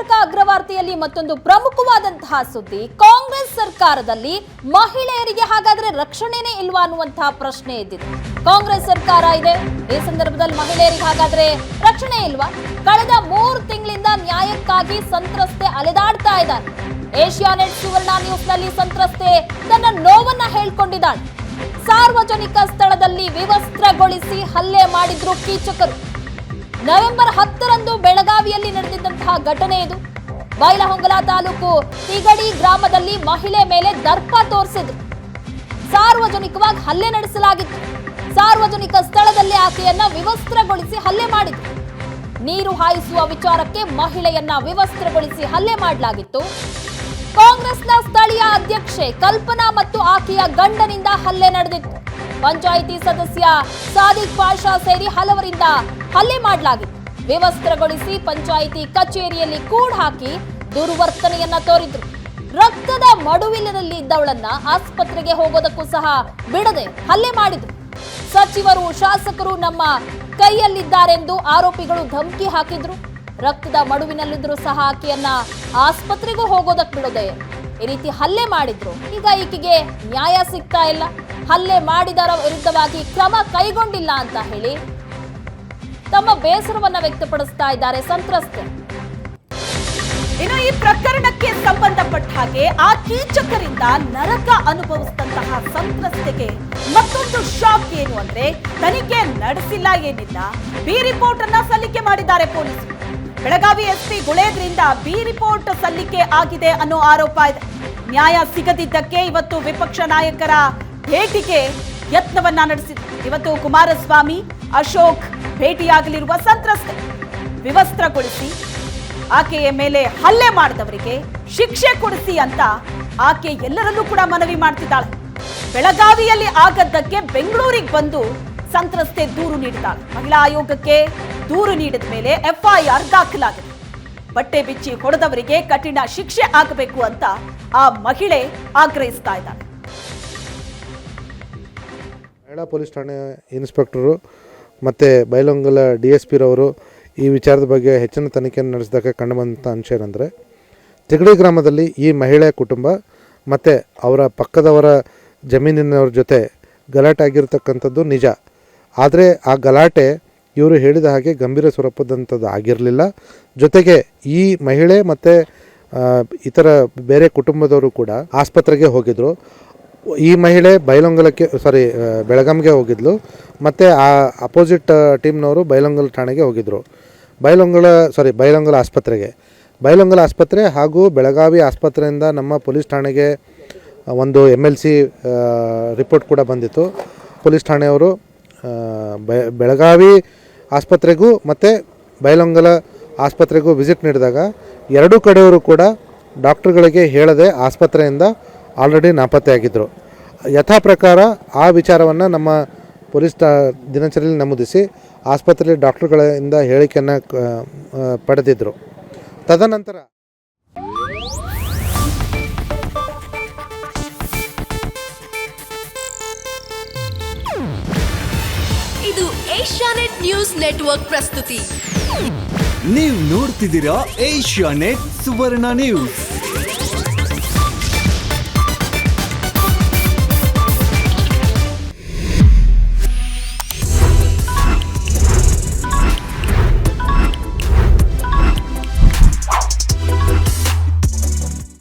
ಕರ್ನಾಟಕ ಅಗ್ರವಾರ್ತೆಯಲ್ಲಿ ಮತ್ತೊಂದು ಪ್ರಮುಖವಾದಂತಹ ಸುದ್ದಿ. ಕಾಂಗ್ರೆಸ್ ಸರ್ಕಾರದಲ್ಲಿ ಮಹಿಳೆಯರಿಗೆ ಹಾಗಾದ್ರೆ ರಕ್ಷಣೆನೇ ಇಲ್ವಾ ಅನ್ನುವಂತಹ ಪ್ರಶ್ನೆ ಎದ್ದಿದೆ. ಕಾಂಗ್ರೆಸ್ ಸರ್ಕಾರ ಇದೆ. ಈ ಸಂದರ್ಭದಲ್ಲಿ ಮಹಿಳೆಯರಿಗೆ ಹಾಗಾದ್ರೆ ರಕ್ಷಣೆ ಇಲ್ವಾ? ಕಳೆದ ಮೂರು ತಿಂಗಳಿಂದ ನ್ಯಾಯಕ್ಕಾಗಿ ಸಂತ್ರಸ್ತೆ ಅಲೆದಾಡ್ತಾ ಇದ್ದಾರೆ ಏಷ್ಯಾನೆಟ್ ಸುವರ್ಣ ನ್ಯೂಸ್ನಲ್ಲಿ ಸಂತ್ರಸ್ತೆ ತನ್ನ ನೋವನ್ನ ಹೇಳ್ಕೊಂಡಿದ್ದಾಳೆ. ಸಾರ್ವಜನಿಕ ಸ್ಥಳದಲ್ಲಿ ವಿವಸ್ತ್ರಗೊಳಿಸಿ ಹಲ್ಲೆ ಮಾಡಿದ್ರು ಕೀಚಕರು. ನವೆಂಬರ್ ಹತ್ತರಂದು ಬೆಳಗಾವಿಯಲ್ಲಿ ನಡೆದಿದ್ದಂತಹ ಘಟನೆ ಇದು. ಬೈಲಹೊಂಗಲ ತಾಲೂಕು ತಿಗಡಿ ಗ್ರಾಮದಲ್ಲಿ ಮಹಿಳೆ ಮೇಲೆ ದರ್ಪ ತೋರಿಸಿದ್ರು. ಸಾರ್ವಜನಿಕವಾಗಿ ಹಲ್ಲೆ ನಡೆಸಲಾಗಿತ್ತು. ಸಾರ್ವಜನಿಕ ಸ್ಥಳದಲ್ಲಿ ಆಕೆಯನ್ನ ವಿವಸ್ತ್ರಗೊಳಿಸಿ ಹಲ್ಲೆ ಮಾಡಿದ್ರು. ನೀರು ಹಾಯಿಸುವ ವಿಚಾರಕ್ಕೆ ಮಹಿಳೆಯನ್ನ ವಿವಸ್ತ್ರಗೊಳಿಸಿ ಹಲ್ಲೆ ಮಾಡಲಾಗಿತ್ತು. ಕಾಂಗ್ರೆಸ್ನ ಸ್ಥಳೀಯ ಅಧ್ಯಕ್ಷೆ ಕಲ್ಪನಾ ಮತ್ತು ಆಕೆಯ ಗಂಡನಿಂದ ಹಲ್ಲೆ ನಡೆದಿತ್ತು. ಪಂಚಾಯಿತಿ ಸದಸ್ಯ ಸಾದಿಕ್ ಪಾಷಾ ಸೇರಿ ಹಲವರಿಂದ ಹಲ್ಲೆ ಮಾಡಲಾಗಿತ್ತು. ವಿವಸ್ತ್ರಗೊಳಿಸಿ ಪಂಚಾಯಿತಿ ಕಚೇರಿಯಲ್ಲಿ ಕೂಡ್ ಹಾಕಿ ದುರ್ವರ್ತನೆಯನ್ನ ತೋರಿದ್ರು. ರಕ್ತದ ಮಡುವಿನಲ್ಲಿ ಇದ್ದವಳನ್ನ ಆಸ್ಪತ್ರೆಗೆ ಹೋಗೋದಕ್ಕೂ ಸಹ ಬಿಡದೆ ಹಲ್ಲೆ ಮಾಡಿದ್ರು. ಸಚಿವರು, ಶಾಸಕರು ನಮ್ಮ ಕೈಯಲ್ಲಿದ್ದಾರೆಂದು ಆರೋಪಿಗಳು ಧಮಕಿ ಹಾಕಿದ್ರು. ರಕ್ತದ ಮಡುವಿನಲ್ಲಿದ್ರು ಸಹ ಆಕೆಯನ್ನ ಆಸ್ಪತ್ರೆಗೂ ಹೋಗೋದಕ್ಕೆ ಬಿಡದೆ ಈ ರೀತಿ ಹಲ್ಲೆ ಮಾಡಿದ್ರು. ಈಗ ಈಕೆಗೆ ನ್ಯಾಯ ಸಿಗ್ತಾ ಇಲ್ಲ. ಹಲ್ಲೆ ಮಾಡಿದರ ವಿರುದ್ಧವಾಗಿ ಕ್ರಮ ಕೈಗೊಂಡಿಲ್ಲ ಅಂತ ಹೇಳಿ ತಮ್ಮ ಬೇಸರವನ್ನ ವ್ಯಕ್ತಪಡಿಸ್ತಾ ಇದ್ದಾರೆ ಸಂತ್ರಸ್ತೆ. ಇನ್ನು ಈ ಪ್ರಕರಣಕ್ಕೆ ಸಂಬಂಧಪಟ್ಟ ಹಾಗೆ ಆ ಕೀಚಕರಿಂದ ನರಕ ಅನುಭವಿಸಿದಂತಹ ಸಂತ್ರಸ್ತೆಗೆ ಮತ್ತೊಂದು ಶಾಕ್ ಏನು ಅಂದ್ರೆ ತನಿಖೆ ನಡೆಸಿಲ್ಲ ಏನಿಲ್ಲ. ಬಿ ರಿಪೋರ್ಟ್ ಅನ್ನ ಸಲ್ಲಿಕೆ ಮಾಡಿದ್ದಾರೆ ಪೊಲೀಸರು. ಬೆಳಗಾವಿ ಎಸ್ಪಿ ಗುಳೇದ್ರಿಂದ ಬಿ ರಿಪೋರ್ಟ್ ಸಲ್ಲಿಕೆ ಆಗಿದೆ ಅನ್ನೋ ಆರೋಪ ಇದೆ. ನ್ಯಾಯ ಸಿಗದಿದ್ದಕ್ಕೆ ಇವತ್ತು ವಿಪಕ್ಷ ನಾಯಕರ ಭೇಟಿಗೆ ಯತ್ನವನ್ನ ನಡೆಸಿದ್ರು. ಇವತ್ತು ಕುಮಾರಸ್ವಾಮಿ ಅಶೋಕ್ ಭೇಟಿಯಾಗಲಿರುವ ಸಂತ್ರಸ್ತೆ. ವಿವಸ್ತ್ರಗೊಳಿಸಿ, ಆಕೆಯ ಮೇಲೆ ಹಲ್ಲೆ ಮಾಡಿದವರಿಗೆ ಶಿಕ್ಷೆ ಕೊಡಿಸಿ ಅಂತ ಆಕೆ ಎಲ್ಲರಲ್ಲೂ ಕೂಡ ಮನವಿ ಮಾಡ್ತಿದ್ದಾಳೆ. ಬೆಳಗಾವಿಯಲ್ಲಿ ಆಗದ್ದಕ್ಕೆ ಬೆಂಗಳೂರಿಗೆ ಬಂದು ಸಂತ್ರಸ್ತೆ ದೂರು ನೀಡಿದ್ದಾಳೆ. ಮಹಿಳಾ ಆಯೋಗಕ್ಕೆ ದೂರು ನೀಡಿದ ಮೇಲೆ ಎಫ್ಐಆರ್ ದಾಖಲಾಗಿದೆ. ಬಟ್ಟೆ ಬಿಚ್ಚಿ ಹೊಡೆದವರಿಗೆ ಕಠಿಣ ಶಿಕ್ಷೆ ಆಗಬೇಕು ಅಂತ ಆ ಮಹಿಳೆ ಆಗ್ರಹಿಸ್ತಾ ಇದ್ದಾಳೆ. ಮಹಿಳಾ ಪೊಲೀಸ್ ಠಾಣೆ ಇನ್ಸ್ಪೆಕ್ಟರು ಮತ್ತು ಬೈಲೊಂಗಲ ಡಿ ಎಸ್ ಪಿರವರು ಈ ವಿಚಾರದ ಬಗ್ಗೆ ಹೆಚ್ಚಿನ ತನಿಖೆಯನ್ನು ನಡೆಸಿದಾಗ ಕಂಡುಬಂದಂಥ ಅಂಶ ಏನಂದರೆ, ತಿಗಡಿ ಗ್ರಾಮದಲ್ಲಿ ಈ ಮಹಿಳೆ ಕುಟುಂಬ ಮತ್ತು ಅವರ ಪಕ್ಕದವರ ಜಮೀನಿನವ್ರ ಜೊತೆ ಗಲಾಟೆ ಆಗಿರತಕ್ಕಂಥದ್ದು ನಿಜ. ಆದರೆ ಆ ಗಲಾಟೆ ಇವರು ಹೇಳಿದ ಹಾಗೆ ಗಂಭೀರ ಸ್ವರೂಪದಂಥದ್ದು ಆಗಿರಲಿಲ್ಲ. ಜೊತೆಗೆ ಈ ಮಹಿಳೆ ಮತ್ತು ಇತರ ಬೇರೆ ಕುಟುಂಬದವರು ಕೂಡ ಆಸ್ಪತ್ರೆಗೆ ಹೋಗಿದ್ರು. ಈ ಮಹಿಳೆ ಬೈಲೊಂಗಲಕ್ಕೆ ಸಾರಿ ಬೆಳಗಾಂಗೆ ಹೋಗಿದ್ಲು. ಮತ್ತು ಆ ಅಪೋಸಿಟ್ ಟೀಮ್ನವರು ಬೈಲೊಂಗಲ್ ಠಾಣೆಗೆ ಹೋಗಿದ್ದರು ಬೈಲೊಂಗಲ ಸಾರಿ ಬೈಲೊಂಗಲ ಆಸ್ಪತ್ರೆಗೆ. ಬೈಲೊಂಗಲ ಆಸ್ಪತ್ರೆ ಹಾಗೂ ಬೆಳಗಾವಿ ಆಸ್ಪತ್ರೆಯಿಂದ ನಮ್ಮ ಪೊಲೀಸ್ ಠಾಣೆಗೆ ಒಂದು ಎಂ ಎಲ್ ಸಿ ರಿಪೋರ್ಟ್ ಕೂಡ ಬಂದಿತ್ತು. ಪೊಲೀಸ್ ಠಾಣೆಯವರು ಬೆಳಗಾವಿ ಆಸ್ಪತ್ರೆಗೂ ಮತ್ತು ಬೈಲೊಂಗಲ ಆಸ್ಪತ್ರೆಗೂ ವಿಸಿಟ್ ನೀಡಿದಾಗ ಎರಡೂ ಕಡೆಯವರು ಕೂಡ ಡಾಕ್ಟ್ರುಗಳಿಗೆ ಹೇಳದೆ ಆಸ್ಪತ್ರೆಯಿಂದ ಆಲ್ರೆಡಿ ನಾಪತ್ತೆಯಾಗಿದ್ದರು ಯಥಾ ಪ್ರಕಾರ ಆ ವಿಚಾರವನ್ನು ನಮ್ಮ ಪೊಲೀಸ್ ದಿನಚರಿಯಲ್ಲಿ ನಮೂದಿಸಿ ಆಸ್ಪತ್ರೆಯಲ್ಲಿ ಡಾಕ್ಟರ್ಗಳಿಂದ ಹೇಳಿಕೆಯನ್ನು ಪಡೆದಿದ್ದರು ತದನಂತರ ಇದು ಏಷ್ಯಾನೆಟ್ ನ್ಯೂಸ್ ನೆಟ್ವರ್ಕ್ ಪ್ರಸ್ತುತಿ. ನೀವು ನೋಡ್ತಿದ್ದೀರಾ ಏಷ್ಯಾನೆಟ್ ಸುವರ್ಣ ನ್ಯೂಸ್.